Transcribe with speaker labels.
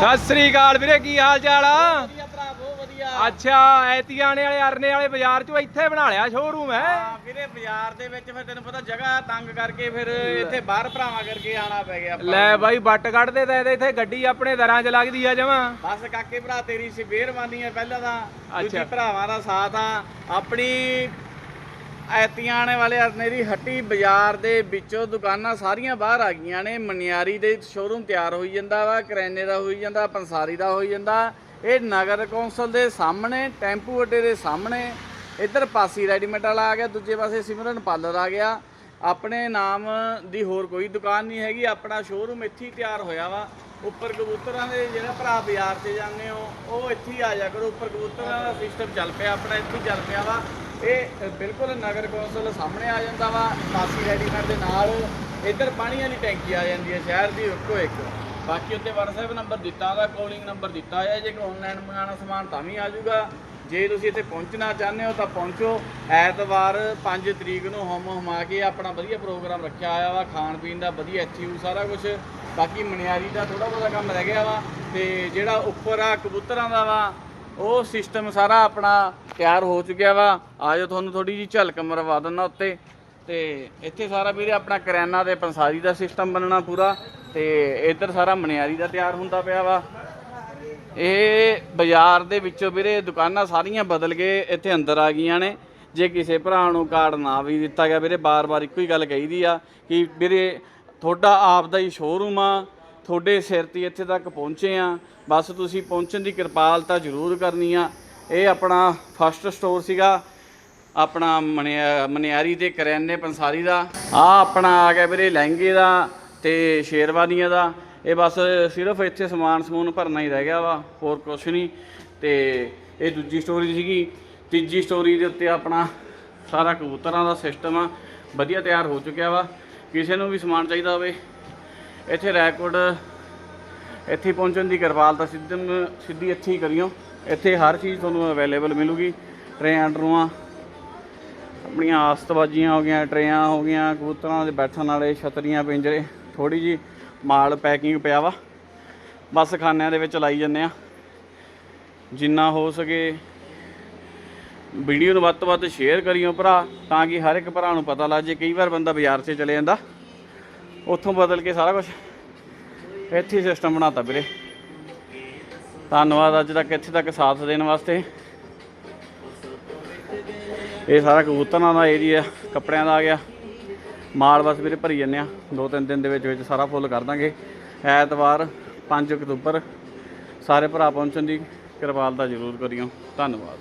Speaker 1: ਸਤਿ ਸ੍ਰੀ ਅਕਾਲ ਵੀਰੇ ਕੀ ਹਾਲ ਚਾਲ ਆ ਅੱਛਾ ਐਤੀਆਣੇ ਵਾਲੇ ਅਰਨੇ ਵਾਲੇ ਬਾਜ਼ਾਰ ਚੋਂ ਇੱਥੇ ਬਣਾ ਲਿਆ ਸ਼ੋਰੂਮ ਹੈ?
Speaker 2: ਹਾਂ ਵੀਰੇ ਬਾਜ਼ਾਰ ਦੇ ਵਿੱਚ ਫਿਰ ਤੈਨੂੰ ਪਤਾ ਜਗ੍ਹਾ ਤੰਗ ਕਰਕੇ ਫਿਰ ਇੱਥੇ ਬਾਹਰ ਭਰਾਵਾਂ ਕਰਕੇ ਆਣਾ ਪੈ ਗਿਆ
Speaker 1: ਲੈ। ਬਾਈ ਬੱਟ ਕੱਢਦੇ ਤਾਂ ਇਹਦੇ ਇੱਥੇ ਗੱਡੀ ਆਪਣੇ ਦਰਾਂ 'ਚ ਲੱਗਦੀ ਆ ਜਮਾ।
Speaker 2: ਬਸ ਕਾਕੇ ਭਰਾ ਤੇਰੀ ਸੀ ਮਿਹਰਬਾਨੀ ਹੈ ਪਹਿਲਾਂ ਤਾਂ। ਦੂਜੀ। ਭਰਾਵਾਂ ਦਾ ਸਾਥ ਆ। ਆਪਣੀ ਐਤੀਆਣੇ ਵਾਲੇ ਅਰਨੇ ਹੱਟੀ ਬਾਜ਼ਾਰ ਦੇ ਵਿੱਚੋਂ ਦੁਕਾਨਾਂ ਸਾਰੀਆਂ ਬਾਹਰ ਆ ਗਈਆਂ ਨੇ। ਮਨਿਆਰੀ ਦੇ ਸ਼ੋਰੂਮ ਤਿਆਰ ਹੋਈ ਜਾਂਦਾ ਵਾ, ਕਰਿਆਨੇ ਦਾ ਹੋਈ ਜਾਂਦਾ, ਪੰਸਾਰੀ ਦਾ ਹੋਈ ਜਾਂਦਾ। ਇਹ ਨਗਰ ਕੌਂਸਲ ਦੇ ਸਾਹਮਣੇ, ਟੈਂਪੂ ਅੱਡੇ ਦੇ ਸਾਹਮਣੇ। ਇੱਧਰ ਪਾਸੀ ਰੈਡੀਮੇਡ ਵਾਲਾ ਆ ਗਿਆ, ਦੂਜੇ ਪਾਸੇ ਸਿਮਰਨ ਪਾਲਰ ਆ ਗਿਆ। ਆਪਣੇ ਨਾਮ ਦੀ ਹੋਰ ਕੋਈ ਦੁਕਾਨ ਨਹੀਂ ਹੈਗੀ, ਆਪਣਾ ਸ਼ੋਰੂਮ ਇੱਥੇ ਹੀ ਤਿਆਰ ਹੋਇਆ ਵਾ। ਉੱਪਰ ਕਬੂਤਰਾਂ ਦੇ ਜਿਹੜਾ ਭਰਾ ਬਾਜ਼ਾਰ 'ਚ ਜਾਂਦੇ ਹੋ, ਉਹ ਇੱਥੇ ਹੀ ਆ ਜਾ ਕਰੋ। ਉੱਪਰ ਕਬੂਤਰਾਂ ਦਾ ਸਿਸਟਮ ਚੱਲ ਪਿਆ, ਆਪਣਾ ਇੱਥੇ ਹੀ ਚੱਲ ਪਿਆ ਵਾ। ਇਹ ਬਿਲਕੁਲ ਨਗਰ ਕੌਂਸਲ ਸਾਹਮਣੇ ਆ ਜਾਂਦਾ ਵਾ, ਕਾਸੀ ਰੈਡੀਮੈਂਟ ਦੇ ਨਾਲ। ਇੱਧਰ ਪਾਣੀ ਵਾਲੀ ਟੈਂਕੀ ਆ ਜਾਂਦੀ ਹੈ, ਸ਼ਹਿਰ ਦੀ ਇੱਕੋ ਇੱਕ। ਬਾਕੀ ਉੱਤੇ WhatsApp ਨੰਬਰ ਦਿੱਤਾ ਹੋਇਆ ਕਾਲਿੰਗ ਨੰਬਰ ਦਿੱਤਾ ਹੋਇਆ, ਜੇ ਕੋਈ ਆਨਲਾਈਨ ਮੰਗਾਉਣਾ ਸਮਾਨ ਤਾਂ ਵੀ ਆ ਜਾਊਗਾ। ਜੇ ਤੁਸੀਂ ਇੱਥੇ ਪਹੁੰਚਣਾ ਚਾਹੁੰਦੇ ਹੋ ਤਾਂ ਪਹੁੰਚੋ। ਐਤਵਾਰ 5 ਤਰੀਕ ਨੂੰ ਹਮ ਹਮਾ ਕੇ ਆਪਣਾ ਵਧੀਆ ਪ੍ਰੋਗਰਾਮ ਰੱਖਿਆ ਹੋਇਆ ਵਾ, ਖਾਣ ਪੀਣ ਦਾ ਵਧੀਆ ਇੱਥੇ ਸਾਰਾ ਕੁਝ ਬਾਕੀ ਮਨਿਆਰੀ ਦਾ ਥੋੜਾ ਬਹੁਤਾ ਕੰਮ ਰਹਿ ਗਿਆ ਵਾ, ਤੇ ਜਿਹੜਾ ਉੱਪਰ ਆ ਕਬੂਤਰਾਂ ਦਾ ਵਾ ਉਹ ਸਿਸਟਮ ਸਾਰਾ ਆਪਣਾ ਤਿਆਰ ਹੋ ਚੁੱਕਿਆ ਵਾ। ਆਜੋ ਤੁਹਾਨੂੰ ਥੋੜੀ ਜੀ ਝਲਕ ਮਰਵਾ ਦਿੰਦਾ ਉੱਤੇ। ਤੇ ਇੱਥੇ ਸਾਰਾ ਵੀਰੇ ਆਪਣਾ ਕਰਿਆਨਾ ਤੇ ਪੰਸਾਰੀ ਦਾ ਸਿਸਟਮ ਬਣਨਾ ਪੂਰਾ। ਤੇ ਇੱਧਰ ਸਾਰਾ ਮਨਿਆਰੀ ਦਾ ਤਿਆਰ ਹੁੰਦਾ ਪਿਆ ਵਾ। ਇਹ ਬਾਜ਼ਾਰ ਦੇ ਵਿੱਚੋਂ ਵੀਰੇ ਦੁਕਾਨਾਂ ਸਾਰੀਆਂ ਬਦਲ ਕੇ ਇੱਥੇ ਅੰਦਰ ਆ ਗਈਆਂ ਨੇ। ਜੇ ਕਿਸੇ ਭਰਾ ਨੂੰ ਕਾਰਡ ਨਾ ਵੀ ਦਿੱਤਾ ਗਿਆ ਵੀਰੇ, ਬਾਰ-ਬਾਰ ਇੱਕੋ ਹੀ ਗੱਲ ਕਹੀਦੀ ਆ ਕਿ ਵੀਰੇ ਤੁਹਾਡਾ ਆਪ ਦਾ ਹੀ ਸ਼ੋਰੂਮ ਆ। ਤੁਹਾਡੇ ਸਿਰ ਤੇ ਇੱਥੇ ਤੱਕ ਪਹੁੰਚੇ ਆ ਬਸ ਤੁਸੀਂ ਪਹੁੰਚਣ ਦੀ ਕਿਰਪਾਲਤਾ ਜ਼ਰੂਰ ਕਰਨੀ ਆ। ਇਹ ਆਪਣਾ ਫਸਟ ਸਟੋਰ ਸੀਗਾ। ਆਪਣਾ ਮਨਿਆ- ਮਨਿਆਰੀ ਤੇ ਕਰਿਆਨੇ ਪੰਸਾਰੀ ਦਾ। ਆ ਆਪਣਾ ਆ ਗਿਆ ਵੀਰੇ ਲਹਿੰਗੇ ਦਾ ਤੇ ਸ਼ੇਰਵਾਨੀਆਂ ਦਾ। ਇਹ ਬਸ ਸਿਰਫ ਇੱਥੇ ਸਮਾਨ ਸਮੂਨ ਭਰਨਾ ਹੀ ਰਹਿ ਗਿਆ ਵਾ, ਹੋਰ ਕੁਛ ਨਹੀਂ। ਤੇ ਇਹ ਦੂਜੀ ਸਟੋਰੀ ਸੀਗੀ। ਤੀਜੀ ਸਟੋਰੀ ਦੇ ਉੱਤੇ ਆਪਣਾ ਸਾਰਾ ਕਬੂਤਰਾਂ ਦਾ ਸਿਸਟਮ ਆ। ਵਧੀਆ ਤਿਆਰ ਹੋ ਚੁੱਕਿਆ ਵਾ। ਕਿਸੇ ਨੂੰ ਵੀ ਸਮਾਨ ਚਾਹੀਦਾ ਹੋਵੇ ਇੱਥੇ ਰੈਕੋਰਡ, ਇੱਥੇ ਪਹੁੰਚਣ ਦੀ ਕਿਰਪਾਲਤਾ ਸਿੱਧਮ ਸਿੱਧੀ ਇੱਥੇ ਹੀ ਕਰਿਓ। ਇੱਥੇ ਹਰ ਚੀਜ਼ ਤੁਹਾਨੂੰ ਅਵੇਲੇਬਲ ਮਿਲੂਗੀ। ਟਰੇ ਟਰੂਆਂ, ਆਪਣੀਆਂ ਆਸਤਬਾਜੀਆਂ ਹੋ ਗਈਆਂ ਟਰੇਆਂ ਹੋ ਗਈਆਂ, ਕਬੂਤਰਾਂ ਦੇ ਬੈਠਣ ਵਾਲੇ, ਛਤਰੀਆਂ, ਪਿੰਜਰੇ ਥੋੜੀ ਜੀ ਮਾਲ ਪੈਕਿੰਗ ਪਿਆ ਵਾ। ਬਸ ਖਾਨਿਆਂ ਦੇ ਵਿੱਚ ਲਾਈ ਜੰਨੇ ਆ। ਜਿੰਨਾ ਹੋ ਸਕੇ ਵੀਡੀਓ ਨੂੰ ਵੱਧ ਤੋਂ ਵੱਧ ਸ਼ੇਅਰ ਕਰਿਓ ਭਰਾ, ਤਾਂ ਕਿ ਹਰ ਇੱਕ ਭਰਾ ਨੂੰ ਪਤਾ ਲੱਗ ਜੇ ਕਈ ਵਾਰ ਬੰਦਾ ਬਾਜ਼ਾਰ 'ਚ ਚਲੇ ਜਾਂਦਾ। ਉੱਥੋਂ ਬਦਲ ਕੇ ਸਾਰਾ ਕੁਝ ਇੱਥੇ ਹੀ ਸਿਸਟਮ ਬਣਾਤਾ ਵੀਰੇ। ਧੰਨਵਾਦ ਅੱਜ ਤੱਕ, ਇੱਥੇ ਤੱਕ ਸਾਥ ਦੇਣ ਵਾਸਤੇ। ਇਹ ਸਾਰਾ ਕਬੂਤਰਾਂ ਦਾ ਏਰੀਆ ਕੱਪੜਿਆਂ ਦਾ ਆ ਗਿਆ। ਮਾਲ ਬਸ ਵੀਰੇ ਭਰੀ ਜੰਨੇ ਆ। ਦੋ ਤਿੰਨ ਦਿਨ ਦੇ ਵਿੱਚ ਵਿੱਚ ਸਾਰਾ ਫੁੱਲ ਕਰ ਦਾਂਗੇ। ਐਤਵਾਰ 5 ਅਕਤੂਬਰ। ਸਾਰੇ ਭਰਾ ਪਹੁੰਚਣ ਦੀ ਕਿਰਪਾਲਤਾ ਜ਼ਰੂਰ ਕਰਿਓ। ਧੰਨਵਾਦ।